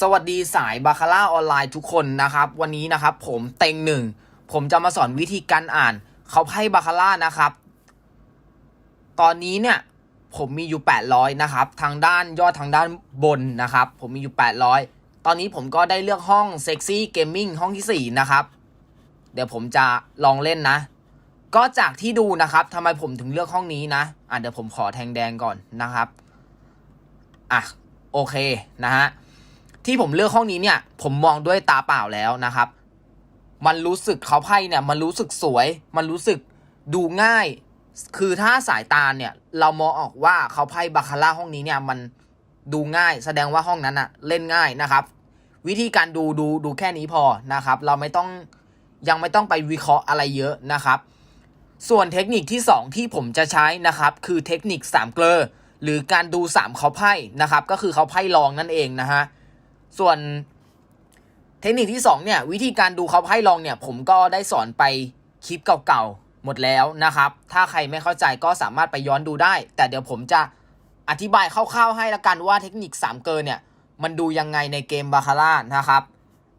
สวัสดีสายบาคาร่าออนไลน์ทุกคนนะครับ วันนี้นะครับผมเต็งหนึ่งผมจะมาสอนวิธีการอ่านเขาไพ่บาคาร่านะครับ ตอนนี้เนี่ยผมมีอยู่ 800 นะครับ ทางด้านยอดทางด้านบนนะครับ ผมมีอยู่ 800 ตอนนี้ผมก็ได้เลือกห้องเซ็กซี่เกมมิ่งห้องที่ 4 นะครับ เดี๋ยวผมจะลองเล่นนะ ก็จากที่ดูนะครับทำไมผมถึงเลือกห้องนี้นะ อะเดี๋ยวผมขอแทงแดงก่อนนะครับ อะโอเคนะฮะ ที่ผมเลือกห้องนี้เนี่ย ผมมองด้วยตาเปล่าแล้วนะครับ มันรู้สึกเขาไพ่เนี่ยมันรู้สึกสวย มันรู้สึกดูง่าย คือถ้าสายตาเนี่ย เรามองออกว่าเขาไพ่บาคาร่าห้องนี้เนี่ยมันดูง่าย แสดงว่าห้องนั้นอะเล่นง่ายนะครับ วิธีการดูดูดูแค่นี้พอนะครับ เราไม่ต้องยังไม่ต้องไปวิเคราะห์อะไรเยอะนะครับ ส่วนเทคนิคที่ 2 ที่ผมจะใช้นะครับ คือเทคนิค3เกลอหรือการดู3เขาไพ่นะครับ ก็คือเขาไพ่รองนั่นเองนะฮะ ส่วนเทคนิคที่2เนี่ยวิธีการดูเขาไพ่ลองเนี่ยผมก็ได้สอนไปคลิปเก่าๆหมดแล้วนะครับ ถ้าใครไม่เข้าใจก็สามารถไปย้อนดูได้ แต่เดี๋ยวผมจะอธิบายคร่าวๆให้ละกันว่าเทคนิค 3 เกินเนี่ยมันดูยังไงในเกมบาคาร่านะครับ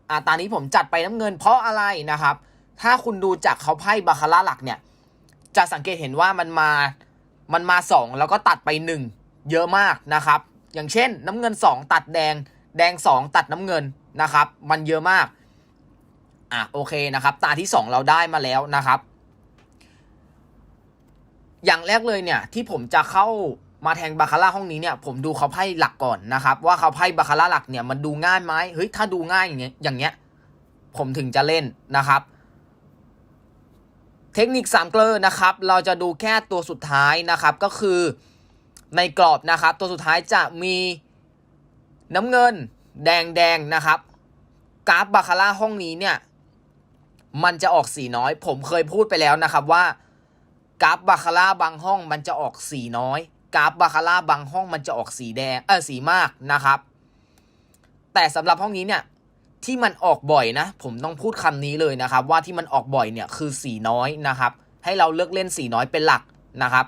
อาตอนนี้ผมจัดไปน้ำเงินเพราะอะไรนะครับ ถ้าคุณดูจากเขาไพ่บาคาร่าหลักเนี่ยจะสังเกตเห็นว่ามันมามันมา 2 แล้วก็ตัดไป 1 เยอะมากนะครับ อย่างเช่น น้ำเงิน 2 ตัดแดง แดง 2 ตัดน้ำเงินนะครับ มันเยอะมาก อะโอเคนะครับ ตาที่ 2 เราได้มาแล้วนะครับ อย่างแรกเลยเนี่ยที่ผมจะเข้ามาแทงบาคาร่าห้องนี้เนี่ยผมดูเขาไพ่หลักก่อนนะครับ ว่าเขาไพ่บาคาร่าหลักเนี่ยมันดูง่ายไหมเฮ้ยถ้าดูง่ายอย่างเงี้ยอย่างเงี้ยผมถึงจะเล่นนะครับ เทคนิค3เกลอนะครับ เราจะดูแค่ตัวสุดท้ายนะครับก็คือในกรอบนะครับ ตัวสุดท้ายจะมี น้ำเงินแดงแดงนะครับ กราฟบาคาร่าห้องนี้เนี่ย มันจะออกสีน้อย ผมเคยพูดไปแล้วนะครับว่ากราฟบาคาร่าบางห้องมันจะออกสีน้อยกราฟบาคาร่าบางห้องมันจะออกสีแดงเออสีมากนะครับ แต่สำหรับห้องนี้เนี่ยที่มันออกบ่อยนะ ผมต้องพูดคำนี้เลยนะครับ ว่าที่มันออกบ่อยเนี่ยคือสีน้อยนะครับ ให้เราเลือกเล่นสีน้อยเป็นหลักนะครับ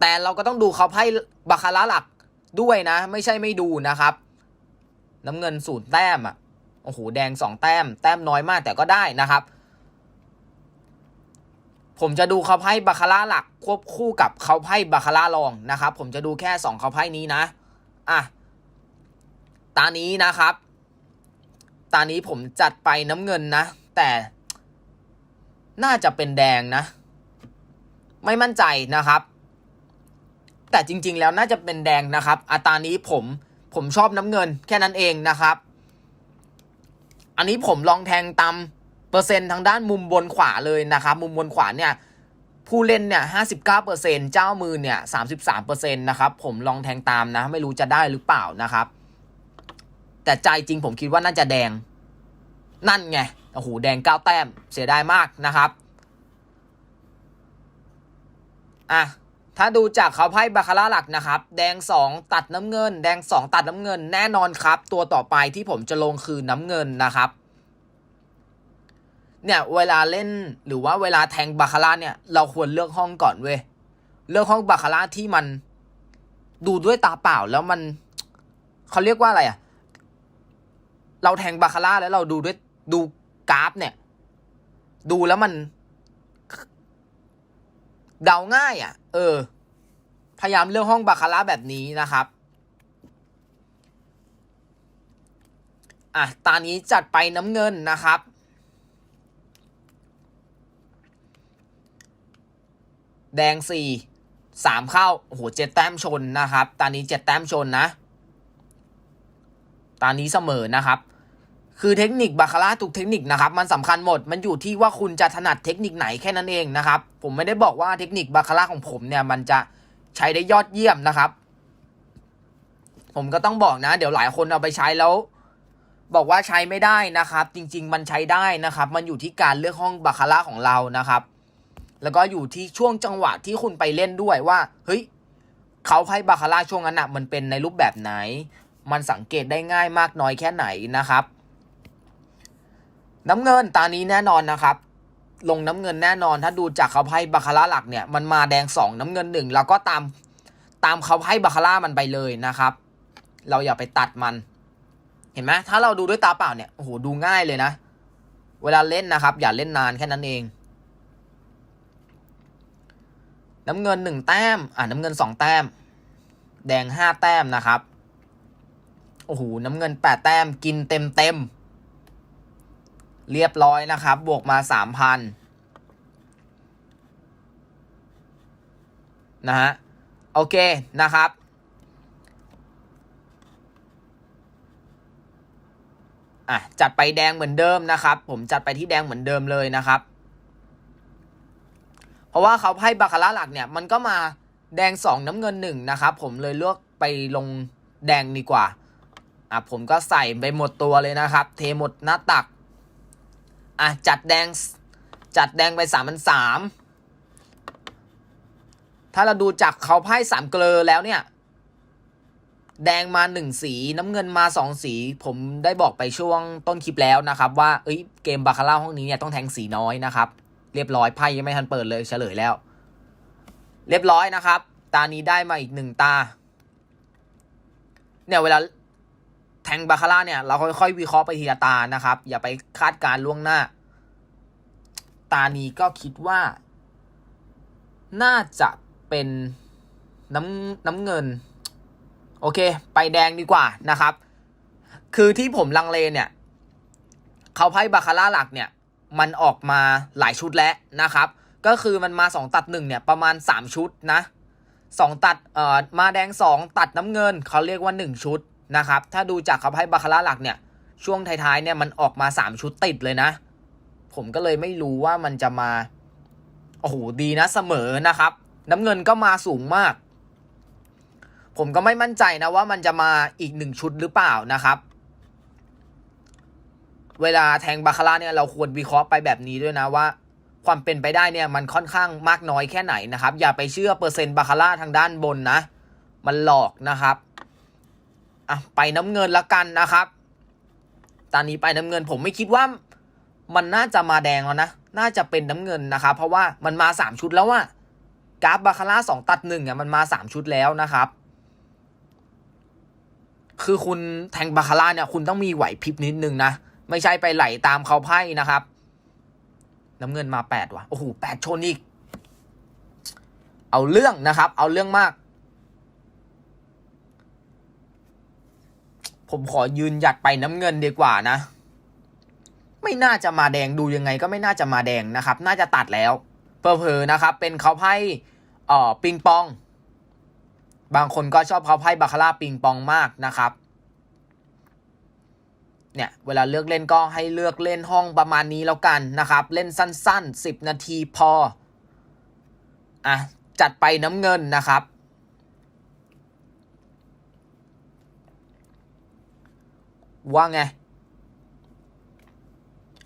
แต่เราก็ต้องดูเขาไพ่บาคาร่าหลัก ด้วยนะ ไม่ใช่ไม่ดูนะครับ น้ำเงินศูนย์แต้มอะโอ้โหแดงสองแต้ม แต้มน้อยมากแต่ก็ได้นะครับ ผมจะดูเขาไพ่บาคาร่าหลักควบคู่กับเขาไพ่บาคาร่ารองนะครับ ผมจะดูแค่สองเขาไพ่นี้นะอะตานี้นะครับ ตานี้ผมจัดไปน้ำเงินนะ แต่น่าจะเป็นแดงนะ ไม่มั่นใจนะครับ แต่จริง ๆ แล้วน่าจะเป็นแดงนะครับอาตานี้ผมผมชอบน้ำเงินแค่นั้นเองนะครับ อันนี้ผมลองแทงตามเปอร์เซ็นต์ทางด้านมุมบนขวาเลยนะครับ มุมบนขวาเนี่ยผู้เล่นเนี่ยห้าสิบเก้าเปอร์เซ็นเจ้ามือเนี่ยสามสิบสามเปอร์เซ็นต์นะครับ ผมลองแทงตามนะ ไม่รู้จะได้หรือเปล่านะครับ แต่ใจจริงผมคิดว่าน่าจะแดง นั่นไง โอ้โห แดงเก้าแต้ม เสียดายมากนะครับ อะ ถ้าดูจากเขาไพ่บาคาร่าหลักนะครับ แดงสองตัดน้ำเงิน แดงสองตัดน้ำเงิน แน่นอนครับ ตัวต่อไปที่ผมจะลงคือน้ำเงินนะครับเนี่ยเวลาเล่นหรือว่าเวลาแทงบาคาร่าเนี่ยเราควรเลือกห้องก่อนเว้ยเลือกห้องบาคาร่าที่มันดูด้วยตาเปล่าแล้วมันเขาเรียกว่าอะไรอะเราแทงบาคาร่าแล้วเราดูด้วยดูกราฟเนี่ย ดูแล้วมัน เดาง่ายอะ่ะ ออ พยายามเลือกห้องบาคาร่าแบบนี้นะครับ อะตอนนี้จัดไปน้ำเงินนะครับ แดงสี่สามเข้า โอ้โหเจ็ดแต้มชนนะครับตอนนี้เจ็ดแต้มชนนะตอนนี้เสมอนะครับ คือเทคนิคบาคาร่าทุกเทคนิคนะครับมันสำคัญหมดมันอยู่ที่ว่าคุณจะถนัดเทคนิคไหนแค่นั้นเองนะครับผมไม่ได้บอกว่าเทคนิคบาคาร่าของผมเนี่ยมันจะใช้ได้ยอดเยี่ยมนะครับ ผมก็ต้องบอกนะ เดี๋ยวหลายคนเอาไปใช้แล้ว บอกว่าใช้ไม่ได้นะครับ จริง ๆ มันใช้ได้นะครับ มันอยู่ที่การเลือกห้องบาคาร่าของเรานะครับ แล้วก็อยู่ที่ช่วงจังหวะที่คุณไปเล่นด้วยว่าเฮ้ยเขาไพ่บาคาร่าช่วงนั้นอะมันเป็นในรูปแบบไหน มันสังเกตได้ง่ายมากน้อยแค่ไหนนะครับ น้ำเงินตานี้แน่นอนนะครับ ลงน้ำเงินแน่นอน ถ้าดูจากเขาไพ่บาคาร่าหลักเนี่ย มันมาแดงสองน้ำเงินหนึ่งแล้วก็ตามตามเขาไพ่บาคาร่ามันไปเลยนะครับ เราอย่าไปตัดมัน เห็นไหมถ้าเราดูด้วยตาเปล่าเนี่ยโอ้โหดูง่ายเลยนะ เวลาเล่นนะครับ อย่าเล่นนานแค่นั้นเอง น้ำเงินหนึ่งแต้ม อ่าน้ำเงินสองแต้ม แดงห้าแต้มนะครับโอ้โหน้ำเงินแปดแต้มกินเต็มเต็ม เรียบร้อยนะครับ บวกมาสามพันนะฮะ โอเคนะครับ อะ จัดไปแดงเหมือนเดิมนะครับ ผมจัดไปที่แดงเหมือนเดิมเลยนะครับ เพราะว่าเขาให้บาคาร่าหลักเนี่ย มันก็มาแดงสองน้ำเงินหนึ่งนะครับ ผมเลยเลือกไปลงแดงดีกว่า อะ ผมก็ใส่ไปหมดตัวเลยนะครับ เทหมดหน้าตัก อะจัดแดงจัดแดงไปสามพันสามถ้าเราดูจากเขาไพ่สามเกลอแล้วเนี่ย แดงมาหนึ่งสีน้ำเงินมาสองสี ผมได้บอกไปช่วงต้นคลิปแล้วนะครับ ว่าเอ้ยเกมบาคาร่าห้องนี้เนี่ยต้องแทงสีน้อยนะครับ เรียบร้อยไพ่ยังไม่ทันเปิดเลยเฉลยแล้ว เรียบร้อยนะครับ ตานี้ได้มาอีกหนึ่งตา เนี่ยเวลา ทงบาคาร่าเนี่ยเราค่อยๆวิเคราะห์ไปทีละตานะครับ อย่าไปคาดการณ์ล่วงหน้า ตานี้ก็คิดว่า น่าจะเป็นน้ำน้ำเงิน โอเค ไปแดงดีกว่านะครับ คือที่ผมลังเลเนี่ยเขาไพ่บาคาร่าหลักเนี่ย มันออกมาหลายชุดแล้วนะครับ ก็คือมันมา 2 ตัด1เนี่ยประมาณ 3 ชุดนะ 2 ตัดเอ่อมาแดง 2 ตัดน้ำเงินเขาเรียกว่า 1 ชุด นะครับ ถ้าดูจากเขาไพ่บาคาร่าหลักเนี่ย ช่วงท้ายๆเนี่ยมันออกมา 3 ชุดติดเลยนะ ผมก็เลยไม่รู้ว่ามันจะมา โอ้โห ดีนะเสมอนะครับ น้ำเงินก็มาสูงมาก ผมก็ไม่มั่นใจนะว่ามันจะมาอีกหนึ่งชุดหรือเปล่านะครับ เวลาแทงบาคาร่าเนี่ยเราควรวิเคราะห์ไปแบบนี้ด้วยนะว่า ความเป็นไปได้เนี่ยมันค่อนข้างมากน้อยแค่ไหนนะครับ อย่าไปเชื่อเปอร์เซ็นต์บาคาร่าทางด้านบนนะ มันหลอกนะครับ อะไปน้ำเงินละกันนะครับ ตอนนี้ไปน้ำเงินผมไม่คิดว่ามันน่าจะมาแดงแล้วนะ น่าจะเป็นน้ำเงินนะครับ เพราะว่ามันมาสามชุดแล้วว่ากราฟบาคาร่าสองตัดหนึ่งอะมันมาสามชุดแล้วนะครับ คือคุณแทงบาคาร่าเนี่ย คุณต้องมีไหวพริบนิดนึงนะ ไม่ใช่ไปไหลตามเขาไพ่นะครับ น้ำเงินมาแปดว่ะ โอ้โหแปดชนอีก เอาเรื่องนะครับ เอาเรื่องมาก ผมขอยืนหยัดไปน้ำเงินดีกว่านะ ไม่น่าจะมาแดงดูยังไงก็ไม่น่าจะมาแดงนะครับ น่าจะตัดแล้วเพอเพอนะครับ เป็นเขาไพ่เอ่อปิงปอง บางคนก็ชอบเขาไพ่บาคาร่าปิงปองมากนะครับ เนี่ยเวลาเลือกเล่นก็ให้เลือกเล่นห้องประมาณนี้แล้วกันนะครับ เล่นสั้นๆ 10 นาทีพออะจัดไปน้ำเงินนะครับ ว่าไง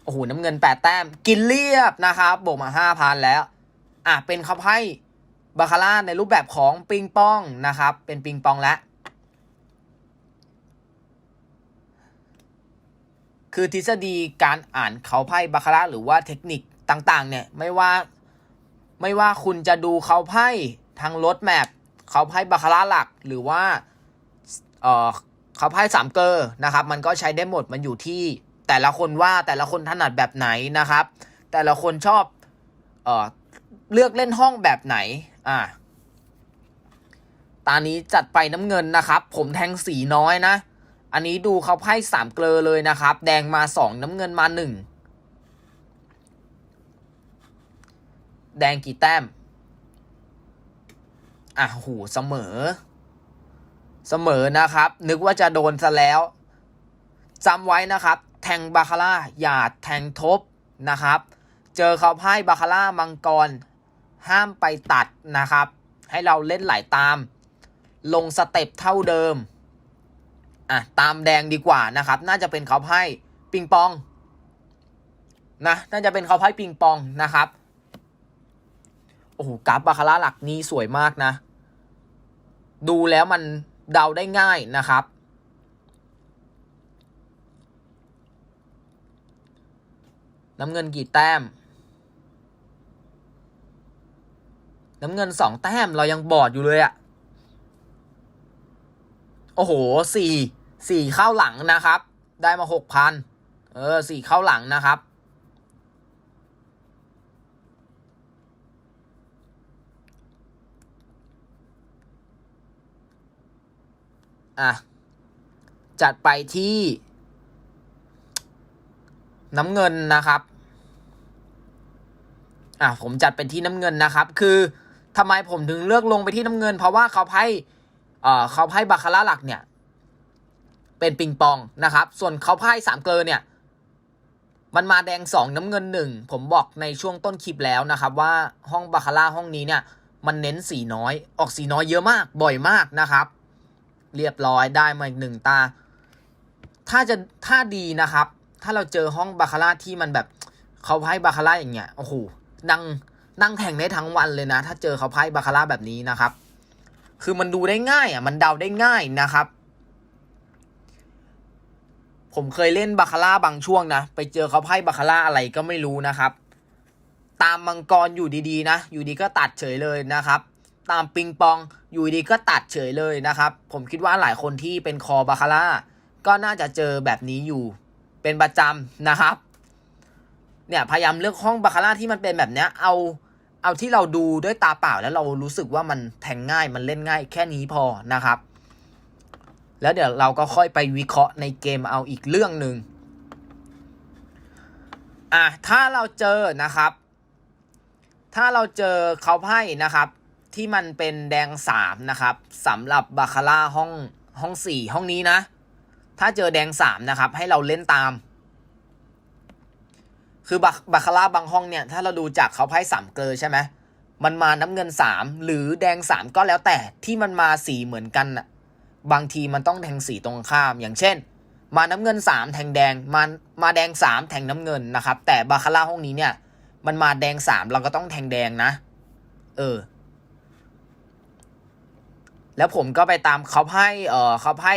โอ้โห น้ำเงินแปดแต้ม กินเรียบนะครับบวกมาห้าพันแล้ว อะ เป็นเขาไพ่บาคาร่าในรูปแบบของปิงปองนะครับ เป็นปิงปองแล้วคือทฤษฎีการอ่านเขาไพ่บาคาร่าหรือว่าเทคนิคต่างๆ เนี่ยไม่ว่าไม่ว่าคุณจะดูเขาไพ่ทางรถแมพเขาไพ่บาคาร่าหลักหรือว่าเอ่อ เขาไพ่สามเกอร์นะครับ มันก็ใช้ได้หมดมันอยู่ที่แต่ละคนว่าแต่ละคนถนัดแบบไหนนะครับ แต่ละคนชอบเออเลือกเล่นห้องแบบไหนอ่าตานี้จัดไปน้ำเงินนะครับ ผมแทงสีน้อยนะ อันนี้ดูเขาไพ่สามเกลอเลยนะครับ แดงมาสองน้ำเงินมาหนึ่งแดงกี่แต้มอะโหเสมอ เสมอนะครับ นึกว่าจะโดนซะแล้วจำไว้นะครับ แทงบาคาร่าอย่าแทงทบนะครับ เจอเขาไพ่บาคาร่ามังกร ห้ามไปตัดนะครับ ให้เราเล่นไหลตาม ลงสเต็ปเท่าเดิมอะตามแดงดีกว่านะครับ น่าจะเป็นเขาไพ่ปิงปองนะน่าจะเป็นเขาไพ่ปิงปองนะครับโอ้โหกราฟบาคาร่าหลักนี้สวยมากนะ ดูแล้วมัน เดาได้ง่ายนะครับ น้ำเงินกี่แต้ม น้ำเงินสองแต้มเรายังบอดอยู่เลยอะโอ้โหสี่สี่เข้าหลังนะครับ ได้มาหกพันเออสี่เข้าหลังนะครับ อะ จัดไปที่น้ำเงินนะครับ อะผมจัดเป็นที่น้ำเงินนะครับ คือทำไมผมถึงเลือกลงไปที่น้ำเงิน เพราะว่าเขาไพ่เอ่อเขาไพ่บาคาร่าหลักเนี่ย เป็นปิงปองนะครับ ส่วนเขาไพ่สามเกลอเนี่ย มันมาแดงสองน้ำเงินหนึ่งผมบอกในช่วงต้นคลิปแล้วนะครับ ว่าห้องบาคาร่าห้องนี้เนี่ย มันเน้นสีน้อย ออกสีน้อยเยอะมากบ่อยมากนะครับ เรียบร้อยได้มาอีกหนึ่งตา ถ้าจะถ้าดีนะครับ ถ้าเราเจอห้องบาคาร่าที่มันแบบเขาไพ่บาคาร่าอย่างเงี้ยโอ้โหนั่งนั่งแข่งได้ทั้งวันเลยนะ ถ้าเจอเขาไพ่บาคาร่าแบบนี้นะครับ คือมันดูได้ง่ายอะมันเดาได้ง่ายนะครับ ผมเคยเล่นบาคาร่าบางช่วงนะไปเจอเขาไพ่บาคาร่าอะไรก็ไม่รู้นะครับ ตามมังกรอยู่ดีๆนะ อยู่ดีก็ตัดเฉยเลยนะครับ ตามปิงปองอยู่ดีก็ตัดเฉยเลยนะครับ ผมคิดว่าหลายคนที่เป็นคอบาคาร่าก็น่าจะเจอแบบนี้อยู่เป็นประจำนะครับ เนี่ยพยายามเลือกห้องบาคาร่าที่มันเป็นแบบเนี้ยเอาเอาที่เราดูด้วยตาเปล่าแล้วเรารู้สึกว่ามันแทงง่ายมันเล่นง่ายแค่นี้พอนะครับ แล้วเดี๋ยวเราก็ค่อยไปวิเคราะห์ในเกมเอาอีกเรื่องหนึ่งอะถ้าเราเจอนะครับ ถ้าเราเจอเขาไพ่นะครับ ที่มันเป็นแดงสามนะครับสำหรับบาคาร่าห้องห้องสี่ห้องนี้นะ ถ้าเจอแดงสามนะครับ ให้เราเล่นตาม คือบาบาคาร่าบางห้องเนี่ยถ้าเราดูจากเขาไพ่สามเกลอใช่ไหมมันมาน้ำเงินสามหรือแดงสามก็แล้วแต่ที่มันมาสีเหมือนกันนะบางทีมันต้องแทงสีตรงข้ามอย่างเช่น มาน้ำเงินสามแทงแดงมามาแดงสามแทงน้ำเงินนะครับ แต่บาคาร่าห้องนี้เนี่ย มันมาแดงสามเราก็ต้องแทงแดงนะ เออ แล้วผมก็ไปตามเขาไพ่เออเขาไพ่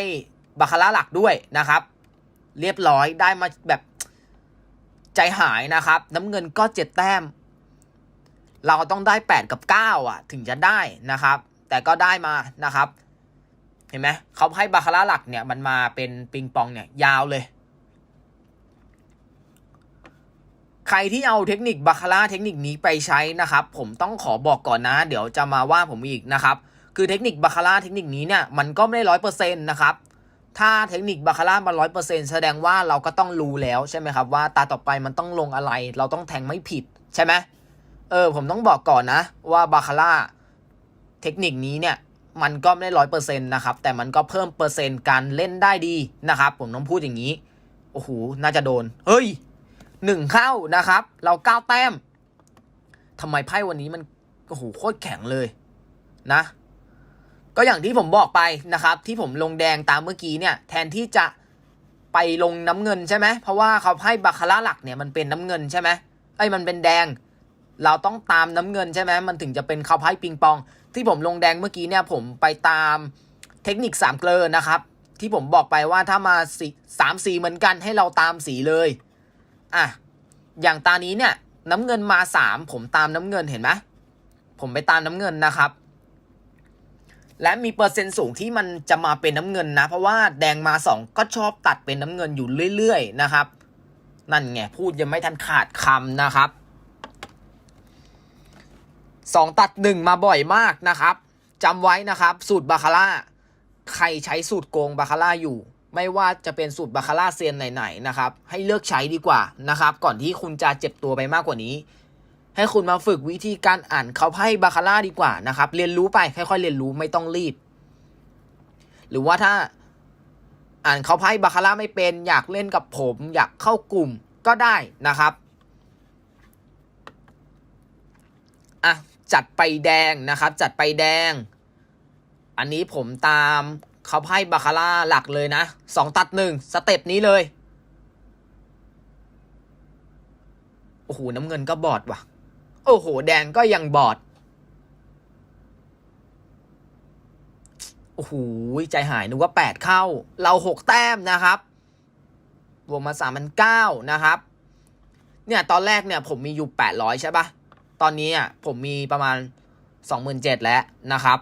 บาคาร่าหลักด้วยนะครับ เรียบร้อยได้มาแบบใจหายนะครับ น้ำเงินก็เจ็ดแต้ม เราต้องได้แปดกับเก้าอะ ถึงจะได้นะครับ แต่ก็ได้มานะครับ เห็นไหมเขาให้บาคาร่าหลักเนี่ย มันมาเป็นปิงปองเนี่ยยาวเลย ใครที่เอาเทคนิคบาคาร่าเทคนิคนี้ไปใช้นะครับ ผมต้องขอบอกก่อนนะ เดี๋ยวจะมาว่าผมอีกนะครับ คือเทคนิคบาคาร่าเทคนิคนี้เนี่ยมันก็ไม่ได้ร้อยเปอร์เซ็นต์นะครับถ้าเทคนิคบาคาร่ามันร้อยเปอร์เซ็นต์แสดงว่าเราก็ต้องรู้แล้วใช่ไหมครับว่าตาต่อไปมันต้องลงอะไร เราต้องแทงไม่ผิดใช่ไหมเออผมต้องบอกก่อนนะว่าบาคาร่าเทคนิคนี้เนี่ยมันก็ไม่ได้ร้อยเปอร์เซ็นต์นะครับแต่มันก็เพิ่มเปอร์เซ็นต์การเล่นได้ดีนะครับ ผมต้องพูดอย่างนี้โอ้โหน่าจะโดน เฮ้ยหนึ่งเข้านะครับ เราเก้าแต้มทำไมไพ่วันนี้มันโอ้โหโคตรแข็งเลยนะ ก็อย่างที่ผมบอกไปนะครับ ที่ผมลงแดงตามเมื่อกี้เนี่ยแทนที่จะไปลงน้ำเงินใช่ไหมเพราะว่าเขาให้บาคาร่าหลักเนี่ยมันเป็นน้ำเงินใช่ไหมไอ้มันเป็นแดง เราต้องตามน้ำเงินใช่ไหมมันถึงจะเป็นเขาไพ่ปิงปอง ที่ผมลงแดงเมื่อกี้เนี่ยผมไปตามเทคนิคสามเกลอนะครับ ที่ผมบอกไปว่าถ้ามาสีสามสีเหมือนกันให้เราตามสีเลยอะอย่างตานี้เนี่ยน้ำเงินมาสามผมตามน้ำเงินเห็นไหมผมไปตามน้ำเงินนะครับ และมีเปอร์เซ็นต์สูงที่มันจะมาเป็นน้ำเงินนะ เพราะว่าแดงมาสองก็ชอบตัดเป็นน้ำเงินอยู่เรื่อยๆนะครับ นั่นไงพูดยังไม่ทันขาดคำนะครับสองตัดหนึ่งมาบ่อยมากนะครับจำไว้นะครับ สูตรบาคาร่าใครใช้สูตรโกงบาคาร่าอยู่ ไม่ว่าจะเป็นสูตรบาคาร่าเซียนไหนๆนะครับ ให้เลือกใช้ดีกว่านะครับ ก่อนที่คุณจะเจ็บตัวไปมากกว่านี้ ให้คุณมาฝึกวิธีการอ่านเขาไพ่บาคาร่าดีกว่านะครับ เรียนรู้ไปค่อยๆเรียนรู้ไม่ต้องรีบ หรือว่าถ้าอ่านเขาไพ่บาคาร่าไม่เป็น อยากเล่นกับผม อยากเข้ากลุ่มก็ได้นะครับอะจัดไปแดงนะครับ จัดไปแดง อันนี้ผมตามเขาไพ่บาคาร่าหลักเลยนะสองตัดหนึ่งสเต็ปนี้เลยโอ้โหน้ำเงินก็บอดว่ะ โอ้โห แดงก็ยังบอด โอ้โห ใจหายนึกว่าแปดเข้า เราหกแต้มนะครับบวกมาสามพันเก้านะครับ เนี่ย ตอนแรกเนี่ย ผมมีอยู่แปดร้อยใช่ปะตอนนี้อะผมมีประมาณสองหมื่นเจ็ดแล้วนะครับ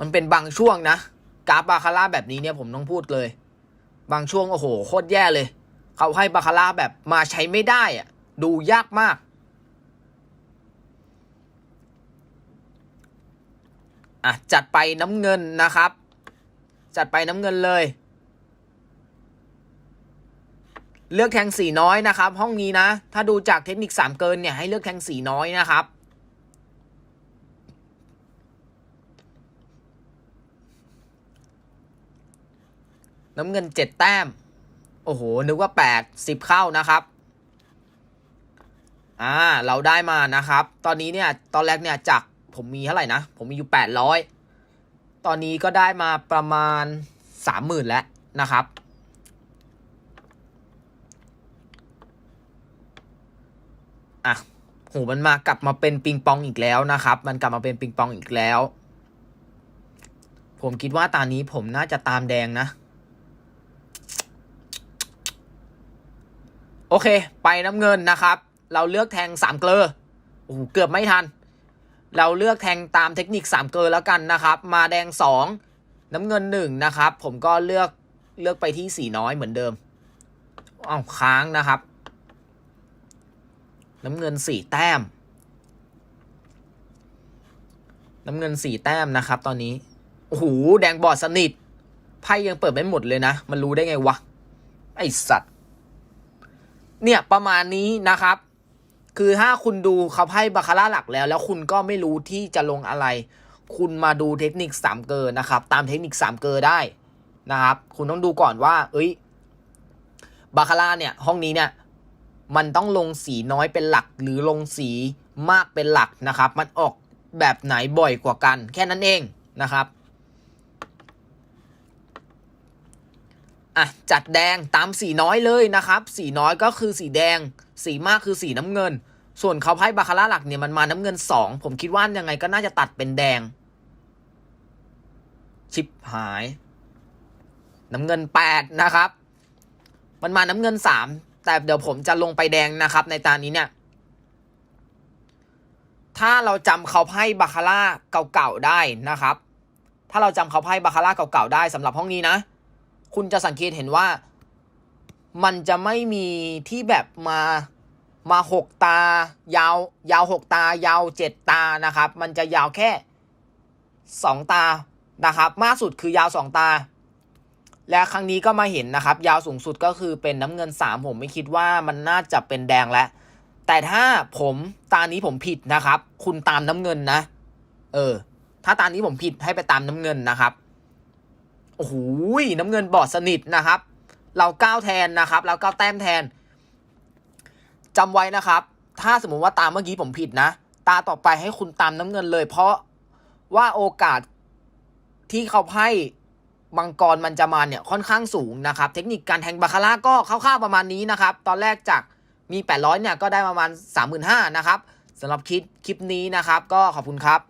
มันเป็นบางช่วงนะ กราฟบาคาร่าแบบนี้เนี่ยผมต้องพูดเลย บางช่วง โอ้โห โคตรแย่เลย เขาให้บาคาร่าแบบมาใช้ไม่ได้อะ ดูยากมาก อะจัดไปน้ำเงินนะครับ จัดไปน้ำเงินเลย เลือกแทงสีน้อยนะครับ ห้องนี้นะ ถ้าดูจากเทคนิคสามเกินเนี่ยให้เลือกแทงสีน้อยนะครับน้ำเงินเจ็ดแต้ม โอ้โห นึกว่าแปดสิบเข้านะครับ อ่า เราได้มานะครับ ตอนนี้เนี่ย ตอนแรกเนี่ยจาก ผมมีเท่าไหร่นะ ผมมีอยู่แปดร้อยตอนนี้ก็ได้มาประมาณสามหมื่นแล้วนะครับ อะโหมันมากลับมาเป็นปิงปองอีกแล้วนะครับ มันกลับมาเป็นปิงปองอีกแล้ว ผมคิดว่าตอนนี้ผมน่าจะตามแดงนะ โอเค ไปน้ำเงินนะครับ เราเลือกแทงสามเกลอโอ้โหเกือบไม่ทัน เราเลือกแทงตามเทคนิคสามเกลอแล้วกันนะครับ มาแดงสองน้ำเงินหนึ่งนะครับ ผมก็เลือกเลือกไปที่สีน้อยเหมือนเดิมอ้าวค้างนะครับ น้ำเงินสีแต้ม น้ำเงินสีแต้มนะครับ ตอนนี้โอ้โหแดงบอดสนิทไพ่ยังเปิดไม่หมดเลยนะ มันรู้ได้ไงวะ ไอสัตว์ เนี่ยประมาณนี้นะครับ คือถ้าคุณดูเขาไพ่บาคาร่าหลักแล้ว แล้วคุณก็ไม่รู้ที่จะลงอะไร คุณมาดูเทคนิคสามเกอร์นะครับ ตามเทคนิคสามเกอร์ได้นะครับ คุณต้องดูก่อนว่า เอ้ยบาคาร่าเนี่ย ห้องนี้เนี่ย มันต้องลงสีน้อยเป็นหลัก หรือลงสีมากเป็นหลักนะครับ มันออกแบบไหนบ่อยกว่ากัน แค่นั้นเองนะครับ อะจัดแดงตามสีน้อยเลยนะครับ สีน้อยก็คือสีแดง สีมากคือสีน้ำเงิน ส่วนเขาไพ่บาคาร่าหลักเนี่ยมันมาน้ำเงินสองผมคิดว่ายังไงก็น่าจะตัดเป็นแดง ชิปหาย น้ำเงินแปดนะครับ มันมาน้ำเงินสามแต่เดี๋ยวผมจะลงไปแดงนะครับ ในตานี้เนี่ย ถ้าเราจำเขาไพ่บาคาร่าเก่าๆได้นะครับ ถ้าเราจำเขาไพ่บาคาร่าเก่าๆได้สำหรับห้องนี้นะ คุณจะสังเกตเห็นว่า มันจะไม่มีที่แบบมามาหกตา ยาว ยาวหกตา ยาวเจ็ดตานะครับ มันจะยาวแค่สองตานะครับ มากสุดคือยาวสองตา และครั้งนี้ก็มาเห็นนะครับ ยาวสูงสุดก็คือเป็นน้ำเงินสามผมไม่คิดว่ามันน่าจะเป็นแดงแล้วแต่ถ้าผมตานี้ผมผิดนะครับ คุณตามน้ำเงินนะ เออ ถ้าตานี้ผมผิดให้ไปตามน้ำเงินนะครับ โอ้โหน้ำเงินบอดสนิทนะครับ เราก้าวแทนนะครับ เราก้าวแต้มแทนจำไว้นะครับ ถ้าสมมุติว่าตามเมื่อกี้ผมผิดนะ ตาต่อไปให้คุณตามน้ำเงินเลย เพราะว่าโอกาสที่เขาไพ่มังกรมันจะมาเนี่ยค่อนข้างสูงนะครับ เทคนิคการแทงบาคาร่าก็คร่าวๆประมาณนี้นะครับ ตอนแรกจากมี 800 เนี่ยก็ได้ประมาณ 35,000นะครับสำหรับคลิปคลิปนี้นะครับ ก็ขอบคุณครับ